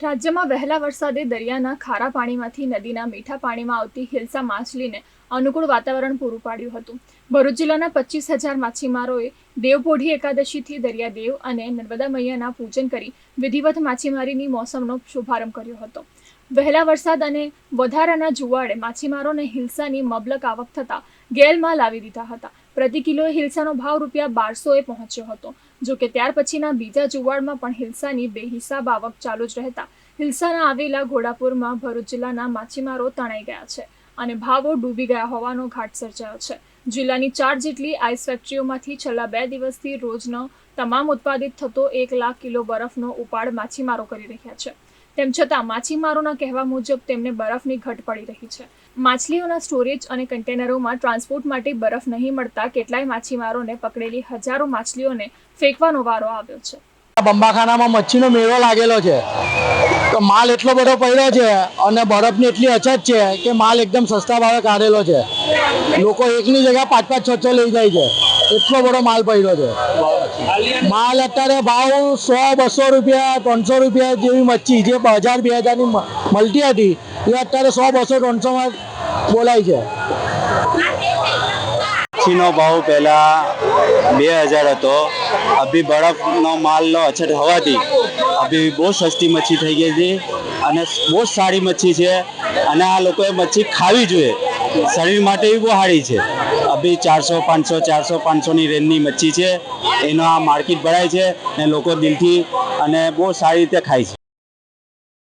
રાજ્યમાં વહેલા વરસાદે દરિયાના ખારા પાણીમાંથી નદીના મીઠા પાણીમાં આવતી હિલસા માછલીને અનુકૂળ વાતાવરણ પૂરું પાડ્યું હતું. ભરૂચ જિલ્લાના પચીસ હજાર માછીમારોએ દેવપોઢી એકાદશીથી દરિયાદેવ અને નર્મદા મૈયાના પૂજન કરી વિધિવત માછીમારીની મોસમનો શુભારંભ કર્યો હતો. વહેલા વરસાદ અને વધારાના જુવાળે માછીમારોને હિલસાની મબલક આવક થતાં ગેલમાં લાવી દીધા હતા. પ્રતિ કિલોએ હિલસાનો ભાવ રૂપિયા બારસોએ પહોંચ્યો હતો. જો કે ત્યાર પછીના બીજા જુવાળમાં પણ હિલસાની બેહિસાબ આવક ચાલુ જ રહેતા. હિલસાના આવેલા ઘોડાપુરમાં ભરૂચ જિલ્લાના માછીમારો તણાઈ ગયા છે અને ભાવો ડૂબી ગયા હોવાનો ઘાટ સર્જાયો છે. જિલ્લાની ચાર જેટલી આઈસ ફેક્ટરીઓમાંથી છેલ્લા બે દિવસથી રોજનો તમામ ઉત્પાદિત થતો એક લાખ કિલો બરફનો ઉપાડ માછીમારો કરી રહ્યા છે. તેમ છતાં માછીમારોના કહેવા મુજબ તેમને બરફની ઘટ પડી રહી છે. માછલીઓના સ્ટોરેજ અને કન્ટેનરોમાં ટ્રાન્સપોર્ટ માટે બરફ નહીં મળતા કેટલાય માછીમારોને પકડેલી હજારો માછલીઓને ફેંકવાનો વારો આવ્યો છે. બંબાખાનામાં મચ્છીનો મેળો લાગેલો છે. તો માલ એટલો બધો પડ્યો છે અને બરફની એટલી અછત છે કે માલ એકદમ સસ્તા ભાવે કાઢેલો છે. લોકો એકની જગ્યા પાંચ પાંચ છ છ લઈ જાય છે. એટલો બધો માલ પડ્યો છે. માલ અત્યારે ભાવ સો, બસો રૂપિયા, ત્રણસો રૂપિયા જેવી મચ્છી જે હજાર, બે હજારની મળતી હતી, એ અત્યારે સો, બસો, ત્રણસોમાં બોલાય છે. મચ્છીનો ભાવ પહેલા બે હજાર હતો. અભી બરફનો માલનો અછત હોવાથી અભી બહુ સસ્તી મચ્છી થઈ ગઈ હતી અને બહુ સારી મચ્છી છે અને આ લોકોએ મચ્છી ખાવી જોઈએ. શરીર માટે બી બહુ સારી છે. અભી ચારસો, પાંચસો, ચારસો, પાંચસોની રેન્જની મચ્છી છે. એનો આ માર્કેટ ભરાય છે અને લોકો દિલથી અને બહુ સારી રીતે ખાય છે.